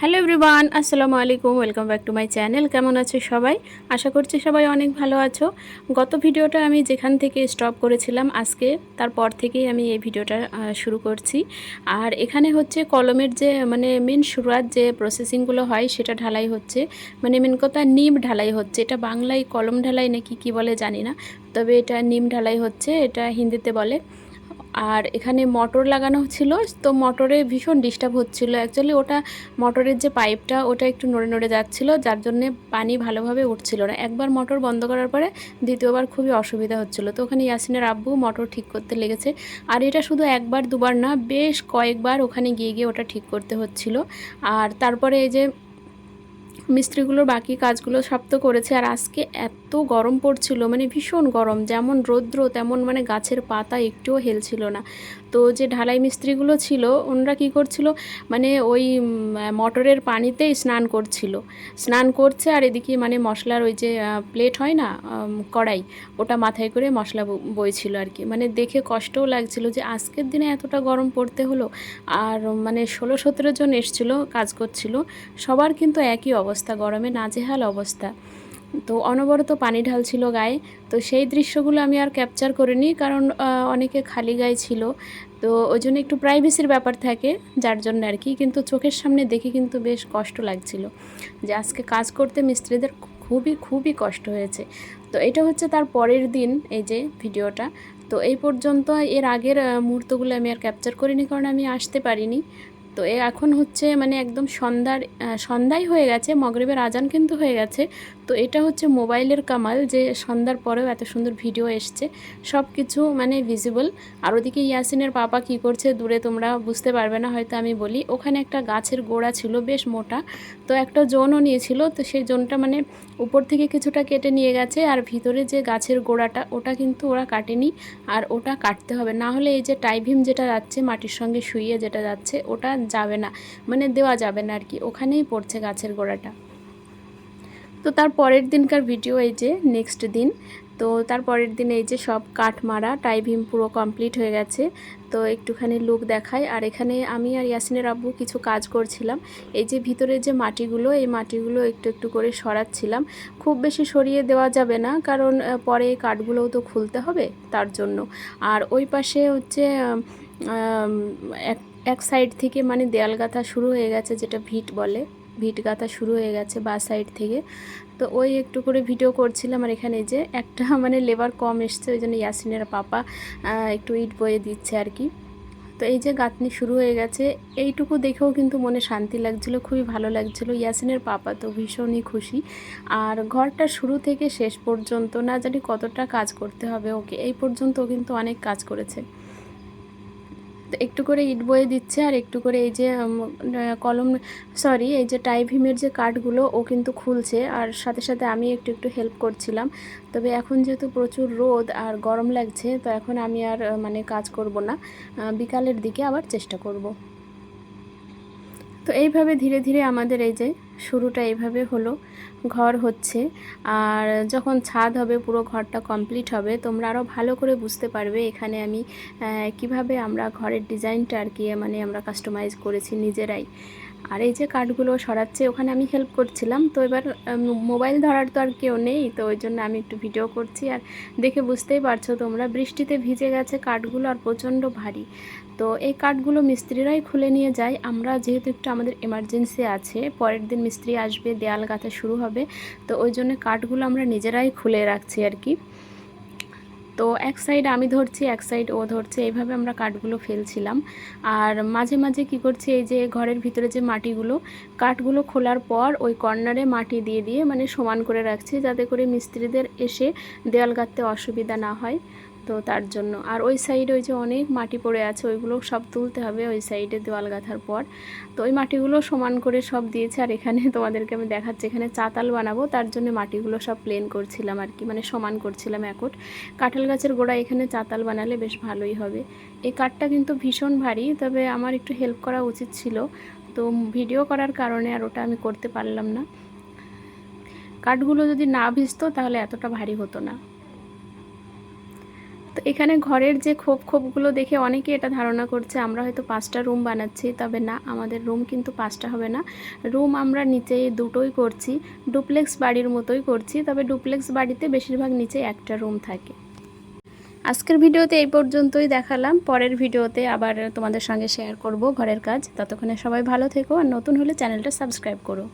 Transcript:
Hello everyone, আসসালামু আলাইকুম, welcome back to my channel. কেমন আছে সবাই? আশা করছি সবাই অনেক ভালো আছো। গত ভিডিওটা আমি যেখান থেকে স্টপ করেছিলাম, আজকে তারপর থেকেই আমি এই ভিডিওটা শুরু করছি। আর এখানে হচ্ছে কলমের যে মানে মেন শুরুয়াত যে প্রসেসিংগুলো হয়, সেটা ঢালাই হচ্ছে। মানে মেন কথা নিম ঢালাই হচ্ছে। এটা বাংলায় কলম ঢালাই নাকি কি বলে জানি না। তবে এটা নিম ঢালাই হচ্ছে, এটা হিন্দিতে বলে। আর এখানে মোটর লাগানো ছিল, তো মোটরে ভীষণ ডিস্টার্ব হচ্ছিল। অ্যাকচুয়ালি ওটা মোটরের যে পাইপটা, ওটা একটু নড়ে নড়ে যাচ্ছিল, যার জন্যে পানি ভালোভাবে উঠছিল না। একবার মোটর বন্ধ করার পরে দ্বিতীয়বার খুবই অসুবিধা হচ্ছিল। তো ওখানে ইয়াসিনের আব্বু মোটর ঠিক করতে লেগেছে। আর এটা শুধু একবার, দুবার না, বেশ কয়েকবার ওখানে গিয়ে গিয়ে ওটা ঠিক করতে হচ্ছিল। আর তারপরে এই যে মিস্ত্রিগুলোর বাকি কাজগুলো সব তো করেছে, আর আজকে এত গরম পড়ছিল মানে ভীষণ গরম, যেমন রৌদ্র, তেমন মানে গাছের পাতা একটুও হেলছিল না। তো যে ঢালাই মিস্ত্রিগুলো ছিল, ওনারা কি করছিল মানে ওই মটরের পানিতেই স্নান করছিল। স্নান করছে আর এদিকে মানে মশলার ওই যে প্লেট হয় না কড়াই, ওটা মাথায় করে মশলা বইছিল আর কি। মানে দেখে কষ্টও লাগছিল যে আজকের দিনে এতটা গরম পড়তে হলো, আর মানে ষোলো সতেরো জন এসছিল, কাজ করছিল, সবার কিন্তু একই অবস্থা, গরমে নাজেহাল অবস্থা। তো অনবরত পানি ঢালছিল গায়ে। তো সেই দৃশ্যগুলো আমি আর ক্যাপচার করিনি কারণ অনেকে খালি গায়ে ছিল। তো ওই জন্য একটু প্রাইভেসির ব্যাপার থাকে যার জন্য আর কি। কিন্তু চোখের সামনে দেখে কিন্তু বেশ কষ্ট লাগছিল যে আজকে কাজ করতে মিস্ত্রিদের খুবই খুবই কষ্ট হয়েছে। তো এটা হচ্ছে তার পরের দিন এই যে ভিডিওটা। তো এই পর্যন্ত এর আগের মুহূর্তগুলো আমি আর ক্যাপচার করিনি কারণ আমি আসতে পারিনি। তো এখন হচ্ছে মানে একদম সন্ধ্যার সন্ধ্যাই হয়ে গেছে। মগরিবের আজান কিন্তু হয়ে গেছে। তো এটা হচ্ছে মোবাইলের কামাল যে সন্ধ্যার পরেও এত সুন্দর ভিডিও এসছে। সব কিছু মানে ভিজিবল আর ওদিকে ইয়াসিনের পাপা কি করছে দূরে তোমরা বুঝতে পারবে না, হয়তো আমি বলি। ওখানে একটা গাছের গোড়া ছিল, বেশ মোটা। তো একটা জোনও নিয়েছিল, তো সেই জোনটা মানে উপর থেকে কিছুটা কেটে নিয়ে গেছে। আর ভিতরে যে গাছের গোড়াটা, ওটা কিন্তু ওরা কাটেনি। আর ওটা কাটতে হবে। না হলে এই যে টাইভিম যেটা যাচ্ছে, মাটির সঙ্গে শুইয়ে যেটা যাচ্ছে, ওটা যাবে না। মানে দেওয়া যাবে না আর কি। ওখানেই পড়ছে গাছের গোড়াটা। তো তার পরের দিনকার ভিডিও এই যে নেক্সট দিন। তো তার পরের দিন এই যে সব কাঠ মারা টাইভিম পুরো কমপ্লিট হয়ে গেছে। তো একটুখানি লুক দেখায় আর এখানে আমি আর ইয়াসিনের আব্বু কিছু কাজ করছিলাম। এই যে ভিতরে যে মাটিগুলো, এই মাটিগুলো একটু একটু করে সরাচ্ছিলাম। খুব বেশি সরিয়ে দেওয়া যাবে না, কারণ পরে কাঠগুলোও তো খুলতে হবে তার জন্য। আর ওই পাশে হচ্ছে এক সাইড থেকে মানে দেয়াল গাঁথা শুরু হয়ে গেছে, যেটা ভিট বলে। ভিট গাঁথা শুরু হয়ে গেছে বা সাইড থেকে। তো ওই একটু করে ভিডিও করছিলাম আর এখানে যে একটা মানে লেবার কম এসছে, ওই জন্য ইয়াসিনের পাপা একটু ইট বয়ে দিচ্ছে আর কি। তো এই যে গাঁথনি শুরু হয়ে গেছে, এইটুকু দেখেও কিন্তু মনে শান্তি লাগছিল, খুবই ভালো লাগছিল। ইয়াসিনের পাপা তো ভীষণই খুশি। আর ঘরটা শুরু থেকে শেষ পর্যন্ত না জানি কতটা কাজ করতে হবে ওকে, এই পর্যন্ত কিন্তু অনেক কাজ করেছে। একটু করে ইট বয়ে দিচ্ছে আর একটু করে এই যে কলম সরি এই যে টাইভিমের যে কাঠগুলো ও কিন্তু খুলছে আর সাথে সাথে আমি একটু একটু হেল্প করছিলাম। তবে এখন যেহেতু প্রচুর রোদ আর গরম লাগছে, তো এখন আমি আর মানে কাজ করব না। বিকালের দিকে আবার চেষ্টা করব। তো এইভাবে ধীরে ধীরে আমাদের এই যে শুরুটা এভাবে হলো। ঘর হচ্ছে। আর যখন ছাদ হবে, পুরো ঘরটা কমপ্লিট হবে, তোমরা আরও ভালো করে বুঝতে পারবে এখানে আমি কীভাবে আমরা ঘরের ডিজাইনটা আর কি মানে আমরা কাস্টমাইজ করেছি নিজেরাই। আর এই যে কাঠগুলো সরাচ্ছে, ওখানে আমি হেল্প করছিলাম। তো এবার মোবাইল ধরার তো আর কেউ নেই, তো ওই জন্য আমি একটু ভিডিও করছি। আর দেখে বুঝতেই পারছ তোমরা, বৃষ্টিতে ভিজে গেছে কাঠগুলো আর প্রচণ্ড ভারী। তো এই কাঠগুলো মিস্ত্রিরাই খুলে নিয়ে যায়। আমরা যেহেতু একটু আমাদের এমার্জেন্সি আছে, পরের দিন মিস্ত্রি আসবে, দেয়াল গাঁথা শুরু হবে। তো ওই জন্য কাঠগুলো আমরা নিজেরাই খুলে রাখছি আর কি। তো এক সাইড আমি ধরছি, এক সাইড ও ধরছে। এইভাবে আমরা কাঠগুলো ফেলছিলাম। আর মাঝে মাঝে কি করছি, এই যে ঘরের ভিতরে যে মাটিগুলো, কাঠগুলো খোলার পর ওই কর্নারে মাটি দিয়ে দিয়ে মানে সমান করে রাখছি, যাতে করে মিস্ত্রিদের এসে দেওয়াল গাঁথতে অসুবিধা না হয়। তো তার জন্য। আর ওই সাইডে ওই যে অনেক মাটি পড়ে আছে, ওইগুলো সব তুলতে হবে ওই সাইডে দেওয়াল গাঁথার পর। তো ওই মাটিগুলো সমান করে সব দিয়েছে, আর এখানে তোমাদেরকে আমি দেখাচ্ছি, এখানে চাতাল বানাবো, তার জন্য মাটিগুলো সব প্লেন করছিলাম আর কি মানে সমান করছিলাম একট। কাঁঠাল গাছের গোড়া এখানে চাতাল বানালে বেশ ভালোই হবে। এই কাঠটা কিন্তু ভীষণ ভারী, তবে আমার একটু হেল্প করা উচিত ছিল। তো ভিডিও করার কারণে আর ওটা আমি করতে পারলাম না। কাঠগুলো যদি না ভিজতো তাহলে এতটা ভারী হতো না। তো এখানে ঘরের যে খোপ খোপগুলো দেখে অনেকে এটা ধারণা করছে, আমরা হয়তো পাঁচটা রুম বানাচ্ছি, তবে না, আমাদের রুম কিন্তু পাঁচটা হবে না। রুম আমরা নিচে দুটোই করছি, ডুপ্লেক্স বাড়ির মতোই করছি, তবে ডুপ্লেক্স বাড়িতে বেশিরভাগ নিচে একটা রুম থাকে। আজকের ভিডিওতে এই পর্যন্তই দেখালাম, পরের ভিডিওতে আবার তোমাদের সঙ্গে শেয়ার করব ঘরের কাজ। ততক্ষণে সবাই ভালো থেকো আর নতুন হলে চ্যানেলটা সাবস্ক্রাইব করো।